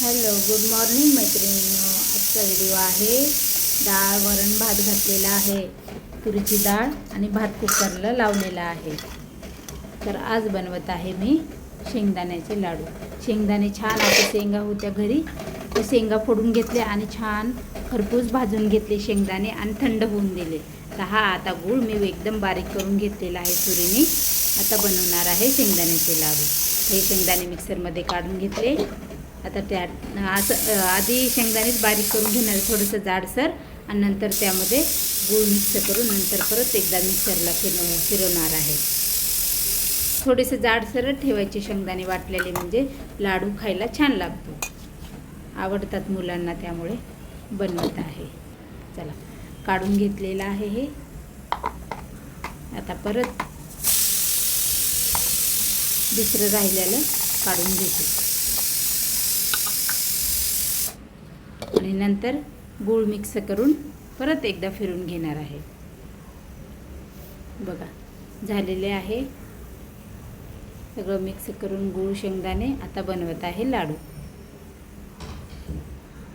Hello good morning मैत्रिणींनो. आजचा video आहे डाळ वरण भात घातलेला आहे. तुरीची डाळ आणि भात कुकरला लावलेला आहे. तर आज बनवत आहे मी शेंगदाण्याचे लाडू. शेंगदाणे छान आता शेंगा होत्या घरी. ते शेंगा फोडून घेतले आणि छान खरपूस भाजून घेतले शेंगदाणे आणि थंड होऊन दिले. तर हा आता गूळ मी एकदम बारीक करून घेतलेला आहे तुरीने. आता बनवणार आहे शेंगदाण्याचे लाडू. हे शेंगदाणे मिक्सरमध्ये काढून घेतले. आता त्यात असं आधी शेंगदाणेच बारीक करून घेणार थोडंसं जाडसर आणि नंतर त्यामध्ये गूळ मिक्स करून नंतर परत एकदा मिक्सरला फिरव फिरवणार आहे. थोडेसे जाडसरच ठेवायचे शेंगदाणे वाटलेले म्हणजे लाडू खायला छान लागतो. आवडतात मुलांना त्यामुळे बनवत आहे. चला काढून घेतलेलं आहे हे. आता परत दुसरं राहिलेलं काढून घेते. आणि नंतर गूळ मिक्स करून परत एकदा फिरून घेणार आहे. बघा झालेले आहे. सगळं मिक्स करून गूळ शेंगदाणे आता बनवत आहे लाडू.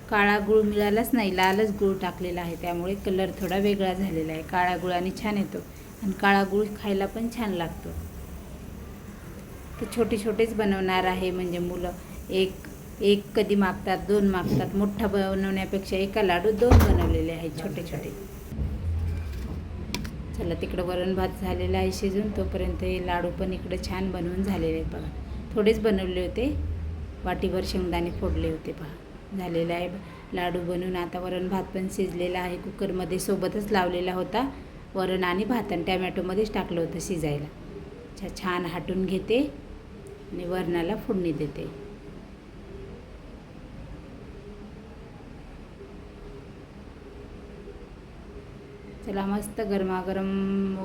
काळा गूळ मिळालाच नाही लालच गूळ टाकलेला आहे त्यामुळे कलर थोडा वेगळा झालेला आहे. काळा गुळाने छान येतो आणि काळा गूळ खायला पण छान लागतो. तर छोटे छोटेच बनवणार आहे म्हणजे मुलं. एक एक कधी मागतात दोन मागतात मोठा बनवण्यापेक्षा एका लाडू दोन बनवलेले आहेत छोटे छोटे. चला तिकडं वरण भात झालेला आहे शिजून तोपर्यंत हे लाडू पण इकडं छान बनवून झालेले आहेत बघा. थोडेच बनवले होते वाटीभर शेंगदाणे फोडले होते पहा. झालेलं आहे लाडू बनवून आता वरण भात पण शिजलेला आहे कुकरमध्ये सोबतच लावलेला होता. वरण आणि भात आणि टॅमॅटोमध्येच टाकलं होतं शिजायला. छान हाटून घेते आणि वरणाला फोडणी देते. चला मस्त गरमागरम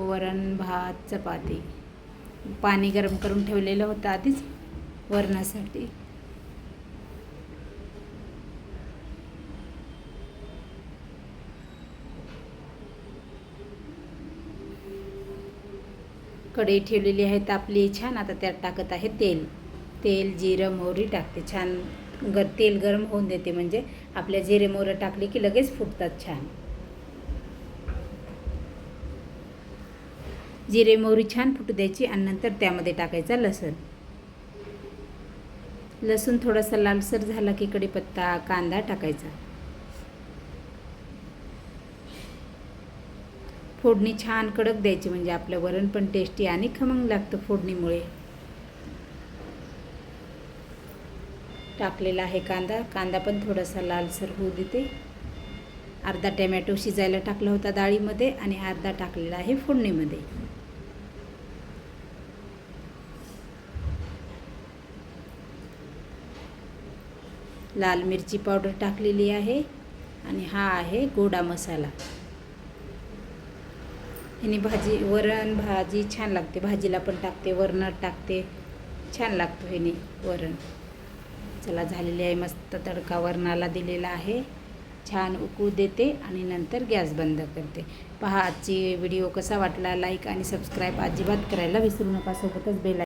वरण भात चपाती. पाणी गरम करून ठेवलेलं होतं आधीच वरणासाठी. कढई ठेवलेली आहे तापली छान. आता त्यात टाकत आहे तेल. तेल जिरं मोहरी टाकते. छान गर तेल गरम होऊन देते. म्हणजे आपल्या जिरे मोहरं टाकली की लगेच फुटतात छान. जिरे मोहरी छान फुटू द्यायची आणि नंतर त्यामध्ये टाकायचा लसूण. लसूण थोडासा लालसर झाला की कढीपत्ता कांदा टाकायचा. फोडणी छान कडक द्यायची म्हणजे आपलं वरण पण टेस्टी आणि खमंग लागतं फोडणीमुळे. टाकलेला आहे कांदा. कांदा पण थोडासा लालसर होऊ देते. अर्धा टॅमॅटो शिजायला टाकला होता डाळीमध्ये आणि अर्धा टाकलेला आहे फोडणीमध्ये. लाल मिरची पावडर टाकलेली आहे आणि हा आहे गोडा मसाला. ह्याने भाजी वरण भाजी छान लागते. भाजीला पण टाकते वरणात टाकते. छान लागतो ह्यानी वरण. चला झालेली आहे मस्त तडका. वरणाला दिलेला आहे. छान उकळू देते आणि नंतर गॅस बंद करते. पहा आजची व्हिडिओ कसा वाटला? लाईक आणि सबस्क्राईब अजिबात करायला विसरू नका. सोबतच बेला